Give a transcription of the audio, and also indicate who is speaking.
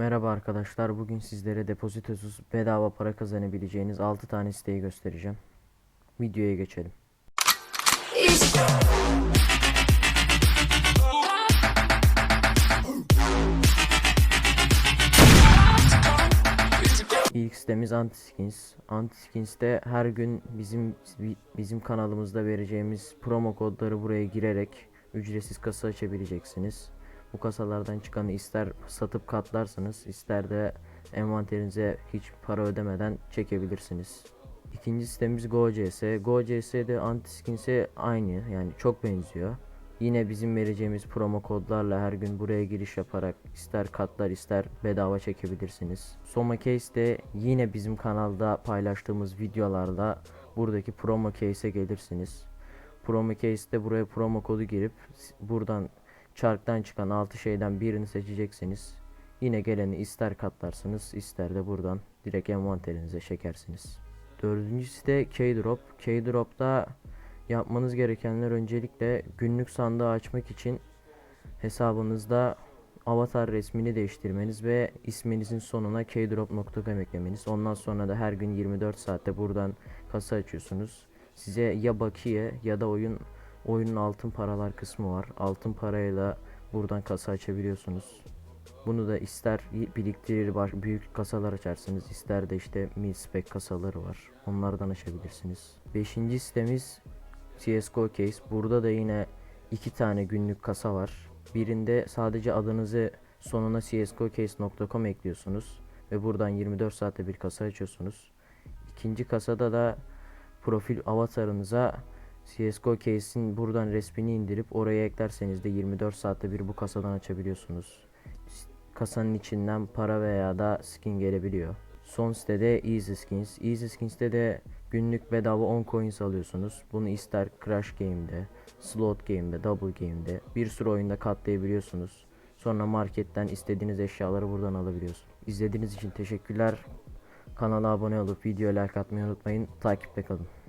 Speaker 1: Merhaba arkadaşlar. Bugün sizlere depozitosuz bedava para kazanabileceğiniz 6 tane siteyi göstereceğim. Videoya geçelim. İlk sitemiz Antiskins. Antiskins'te her gün bizim bizim kanalımızda vereceğimiz promo kodları buraya girerek ücretsiz kasa açabileceksiniz. Bu kasalardan çıkanı ister satıp katlarsınız, ister de envanterinize hiç para ödemeden çekebilirsiniz. İkinci sitemiz GoCS. GoCS'de Antiskins'e aynı yani çok benziyor. Yine bizim vereceğimiz promo kodlarla her gün buraya giriş yaparak ister katlar ister bedava çekebilirsiniz. Soma Case de yine bizim kanalda paylaştığımız videolarda buradaki promo case'e gelirsiniz. Promo case'de buraya promo kodu girip buradan çarktan çıkan 6 şeyden birini seçeceksiniz. Yine geleni ister katlarsınız ister de buradan direkt envanterinize çekersiniz. Dördüncü site Keydrop. Keydrop'ta yapmanız gerekenler öncelikle günlük sandığı açmak için hesabınızda avatar resmini değiştirmeniz ve isminizin sonuna keydrop.com eklemeniz. Ondan sonra da her gün 24 saatte buradan kasa açıyorsunuz. Size ya bakiye ya da oyun oyunun altın paralar kısmı var. Altın parayla buradan kasa açabiliyorsunuz. Bunu da ister biriktirir baş, büyük kasalar açarsınız ister de işte mid spec kasaları var. Onlardan açabilirsiniz. Beşinci sitemiz CSGO Case. Burada da yine iki tane günlük kasa var. Birinde sadece adınızı sonuna csgocase.com ekliyorsunuz ve buradan 24 saatte bir kasa açıyorsunuz. İkinci kasada da profil avatarınıza CSGO Case'in buradan resmini indirip oraya eklerseniz de 24 saatte bir bu kasadan açabiliyorsunuz. Kasanın içinden para veya da skin gelebiliyor. Son sitede Easy Skins. Easy Skins'te de günlük bedava 10 coins alıyorsunuz. Bunu ister Crash Game'de, Slot Game'de, Double Game'de bir sürü oyunda katlayabiliyorsunuz. Sonra marketten istediğiniz eşyaları buradan alabiliyorsunuz. İzlediğiniz için teşekkürler. Kanala abone olup video like atmayı unutmayın. Takipte kalın.